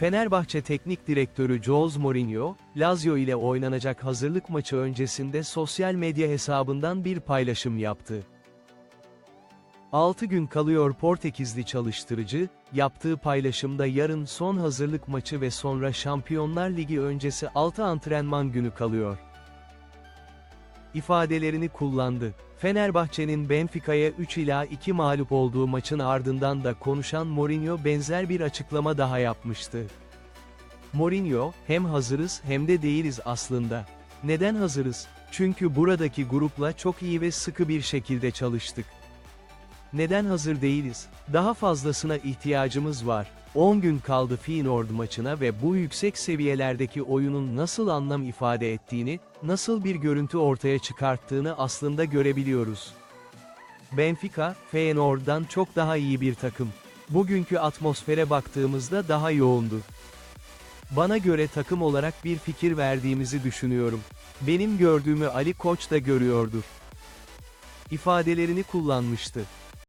Fenerbahçe Teknik Direktörü Jose Mourinho, Lazio ile oynanacak hazırlık maçı öncesinde sosyal medya hesabından bir paylaşım yaptı. 6 gün kalıyor Portekizli çalıştırıcı, yaptığı paylaşımda yarın son hazırlık maçı ve sonra Şampiyonlar Ligi öncesi 6 antrenman günü kalıyor. İfadelerini kullandı. Fenerbahçe'nin Benfica'ya 3 ila 2 mağlup olduğu maçın ardından da konuşan Mourinho benzer bir açıklama daha yapmıştı. Mourinho, hem hazırız hem de değiliz aslında. Neden hazırız? Çünkü buradaki grupla çok iyi ve sıkı bir şekilde çalıştık. Neden hazır değiliz? Daha fazlasına ihtiyacımız var. 10 gün kaldı Feyenoord maçına ve bu yüksek seviyelerdeki oyunun nasıl anlam ifade ettiğini, nasıl bir görüntü ortaya çıkarttığını aslında görebiliyoruz. Benfica, Feyenoord'dan çok daha iyi bir takım. Bugünkü atmosfere baktığımızda daha yoğundu. Bana göre takım olarak bir fikir verdiğimizi düşünüyorum. Benim gördüğümü Ali Koç da görüyordur ifadelerini kullanmıştı.